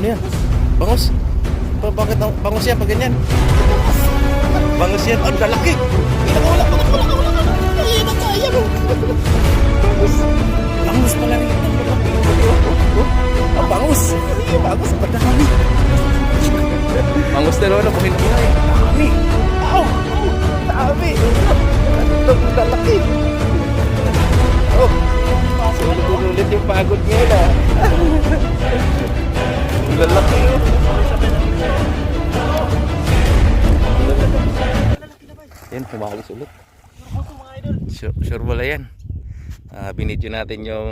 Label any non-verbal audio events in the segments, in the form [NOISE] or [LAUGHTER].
Ano yan? Bangus? Ba, bakit ang bangus yan pag ganyan? Bangus yan. Ang lalaki! Ko ka Ayan ang kaya mo. Bangus. Bangus pala rin. Ang bangus. Ang bangus. Ang dami. Bangus na naman ang buhay na buhay. Dami. Ow! Dami. Ang lalaki. Oh. Ulit-ulit yung pagod ngayon Yan, humalis ulit. Sure, sure wala yan. Ah, binidyo natin yung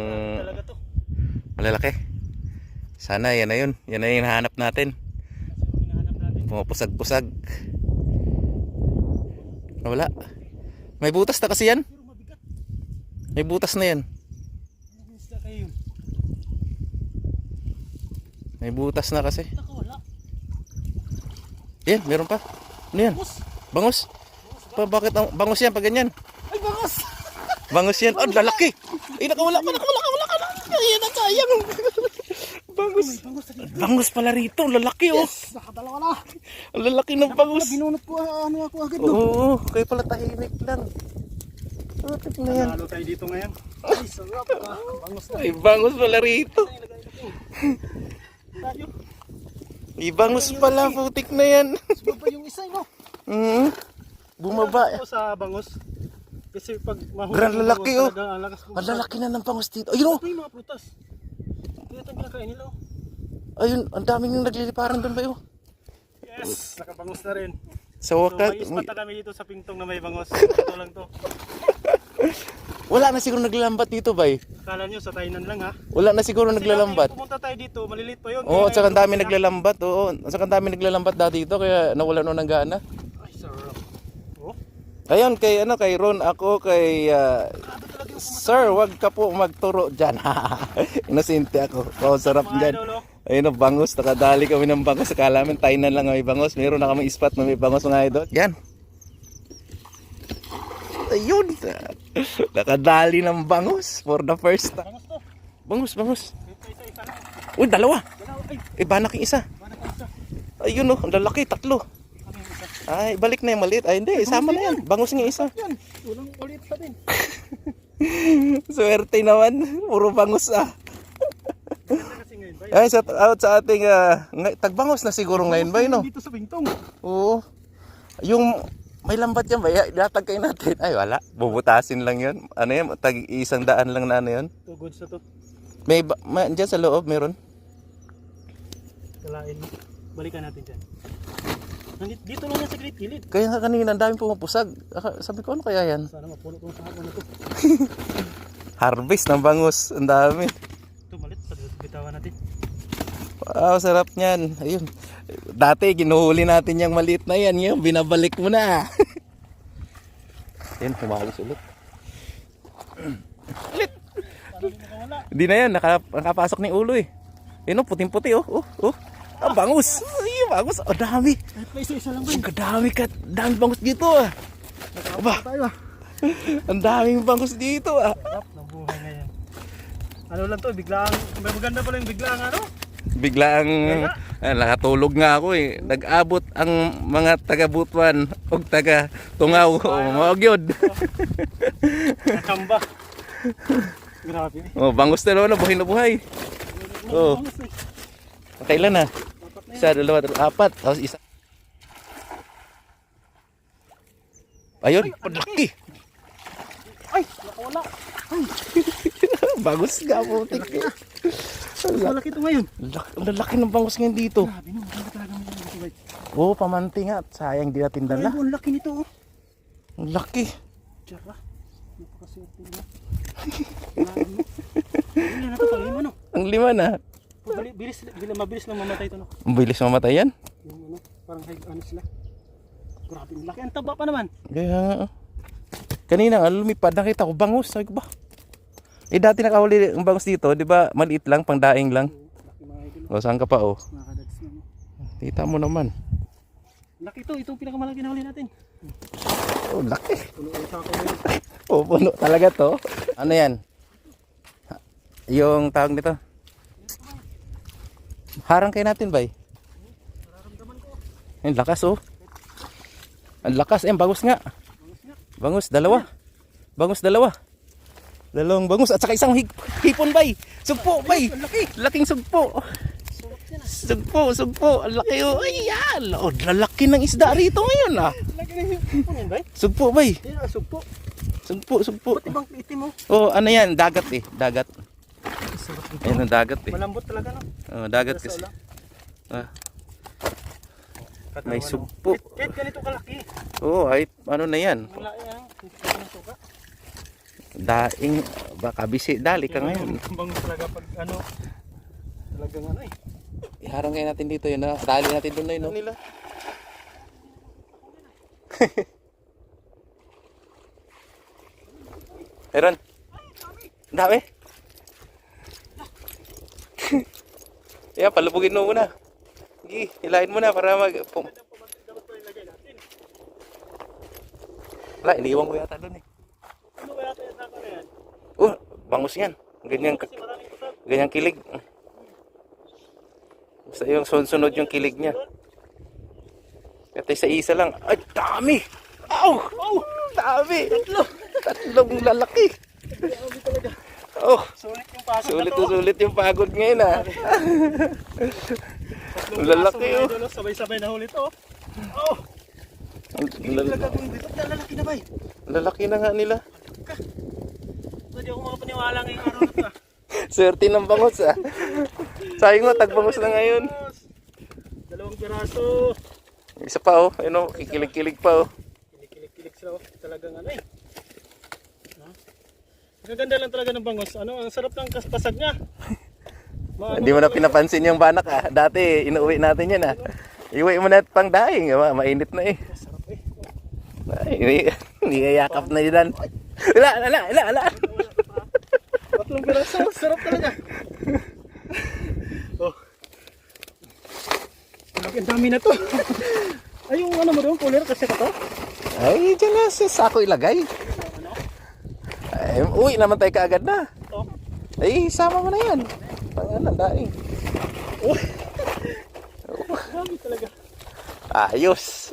malalaki. Sana yan na yun. Yan na yung hinahanap natin. Pumapusag-pusag. Wala. May butas na kasi yan. May butas na yan. May butas na kasi. Yan, meron pa. Ano yan? Bus. Bangus. Pa, bakit ang bangus yan pag ganyan? Ay bangos. Bangus yan. Oh, lalaki. Ay, nakawala pa, nakawala ka, wala ka lang. Ayan ang sayang. bangus. Na dito. Bangus pala rito. Lalaki oh. Nakadalawa na. Ang lalaki ng bangus. Binunot ko ah, ano ako agad doon. Oo, kaya pala tahimik lang. Oh, tignan yan. Nalo tayo dito ngayon. Ay sarap ah. Bangos na. May bangus pala rito. Tayo. May bangus pala, putik na yan. Sumaba yung isa no. Hmm. Bumaba. Ako sa bangos. Kasi pag mahuli Grand lalaki, oh. talaga, ang lakas ko. Ang lalaki na ng bangus dito. Ayun oh. Ito yung mga prutas. Kaya ito ang kinakain nila oh. Ayun, ang daming yung nagliliparan doon ba yun? Yes! Nakabangos na rin. Sa So wakas, may ispat na kami dito sa pingtong na may bangos. [LAUGHS] Ito lang to. wala na siguro naglalambat dito ba eh? Akala nyo sa Tainan lang ha. Wala na siguro Kasi naglalambat. nung Pumunta tayo dito, malilit pa yun. Oo, at saka dami naglalambat. Oo, at saka dami naglalambat dati dito kaya nawala no ng gana. Oh, Ayun, kay ano, kay Ron, ako, kay yung Sir, wag ka po magturo dyan. Inosente ako. Oh, sarap mga dyan. idol oh. Ayun bangus. Nakadali kami ng bangus. Akala namin tainan lang may bangus. Meron na kami spot na may bangus mga idol. Yan. Ayun. Nakadali ng bangus for the first time. Bangus, bangus. Uy, dalawa. Banak yung isa. Ayun o, ang lalaki. Tatlo. Ay, balik na yung maliit. Ay, hindi. Isama na yan. Bangus nga isa. Yan, walang ulit pa din. [LAUGHS] Swerte naman. Puro bangus ah. Ay, shout out sa ating ah, ngay- tagbangos na siguro ngayon ba yun, no? Dito sa pingtong. Oo. Yung may lambat yan ba? Ilatag kayo natin. Ay, wala. Bubutasin lang yun. Ano yan? Tag isang daan lang na ano yun. Two goods na to. May, ba- ma- dyan sa loob, meron. Kalain. Balikan natin dyan. Dito lang yan sa great gilid. Kaya nga kanina, ang daming pumapusag. Sabi ko, ano kaya yan? Sana mapuno tong sako na to. [LAUGHS] Harvest ng bangus. Ang dami. Ito malit. Bitawan natin. Wow, sarap niyan. Ayun. Dati, ginuhuli natin yung maliit na yan. Yung binabalik mo na. [LAUGHS] Yan, pumalis ulit. [CLEARS THROAT] ulit. Hindi na yan, naka, nakapasok ng ulo eh. Yun oh, puting-puti oh. Oh, oh. Ang bangus. Ay, bangus. Ang dami. Pa isa-isa lang ba? Ang kadami ka. Dami bangus dito ah. Aba, ah. [LAUGHS] ang daming bangus dito ah. Sarap ng buhay ngayon. Ano lang to, biglang, may maganda pala yung biglang ano? Biglang ah, nakatulog nga ako eh. Nag-abot ang mga taga-Butuan o taga-Tungaw. Oh, mawag yun. Nakamba. Grabe. Oh, bangus na naman, buhay na buhay. Oh. Eh. Kailan na? Na. Isa, dalawa, tatlo, apat. Tapos isa. Ayun, laki. Ay, nakawala. [LAUGHS] Bangus nga. Mas malaki ito ngayon. Ang lalaki ng bangus ngayon dito. Grabe no, maganda talaga. Oo, oh, pamanti nga. Sayang di natin Ay, dala. ang laki nito oh. Ang laki. Tsaka. Napakaswerte. Hindi [LAUGHS] na ito pala yung ano. Ang lima na. Pabili- Bilis, bilis, mabilis lang mamatay ito no. Ang bilis mamatay yan. Yung ano, parang high ano sila. Grabe, laki. Ang taba pa naman. Kaya nga. oh. Kanina nga lumipad, nakita ko bangus. Sabi ko ba? Eh dati nakahuli ang bangus dito, di ba? Maliit lang, pang daing lang. Idol. O saan ka pa oh? Kita mo naman. Laki ito, itong pinakamalaki na huli natin. Oh, laki. Oh, puno talaga to. Ano yan? Yung tawag nito? Harang kayo natin, bay. Nararamdaman ko. Ang lakas, oh. Ang lakas, eh, bangus nga. Bangus nga. Bangus, dalawa. Bangus, dalawa. Dalawang bangus at saka isang hipon, bay. Sugpo, bay. Laki. Laking sugpo. Sugpo, sugpo. Ang laki, oh. Ayan. Oh, lalaki ng isda rito ngayon, ah. Laki ng hipon yan, bay. Sugpo, bay. Sugpo. Sugpo, sugpo. Ba't ibang itim mo? Oh, ano yan? Dagat, eh. Dagat. Sarap nito. Ayan ang dagat, eh. Malambot talaga no? Oh, dagat kasi. Ah, Katawan may sugpo. Kahit- Kahit ganito kalaki. Oo, oh, ay, ano na yan? Wala yan. Daing, baka bisi, dali ka ngayon. Ang bangus talaga pag ano. Talagang ano eh. Iharang kayo natin dito yun, na. Dali natin doon na yun, no? Nila. Meron. [LAUGHS] Ang dami. [LAUGHS] Yan, palubugin mo muna. Sige, hilahin mo na para mag... Pum... Wala, iniwan ko yata doon eh. Ano kaya tayo sa na yan? Oh, bangus yan. Ganyan, ganyan kilig. Basta yung sunod yung kilig niya. Kaya sa isa lang. Ay, dami! Aw! Aw! Dami! Tatlo! Tatlong lalaki. Oh, Sulit na sulit yung pagod ngayon ah. Lalaki, oh. oh. Sabay-sabay na huli to. Oh, Ang hindi lal- talaga kung dito. Lalaki na ba eh? lalaki na nga nila. Hindi ako makapaniwala ngayong araw na to ah. Swerte ng bangus ah. Sayang mo, tagbangus na ngayon. Dalawang piraso. Isa pa oh, ano, kikilig-kilig pa oh. Kilik-kilik sila. oh. Talagang ano eh. Ha? Ang ganda lang talaga ng bangos. Ano, ang sarap ng kaspasag niya. [LAUGHS] Hindi mo na pinapansin yung banak ah. Dati, inuwi natin yan ah. Iwi mo na pang daing. ah. Mainit na eh. Sarap eh. Ay, hindi, [LAUGHS] hindi yakap na yun. Wala, wala, wala, wala. Tatlong piraso. Sarap talaga. [LAUGHS] oh. Ang dami na to. Ay, yung ano mo doon, cooler kasi ka to? Ay, dyan na sa sako ilagay. Ay, uwi naman tayo kaagad na. To? Ay, sama mo na yan. Pang ano, daing. Dami [LAUGHS] talaga. Ayos.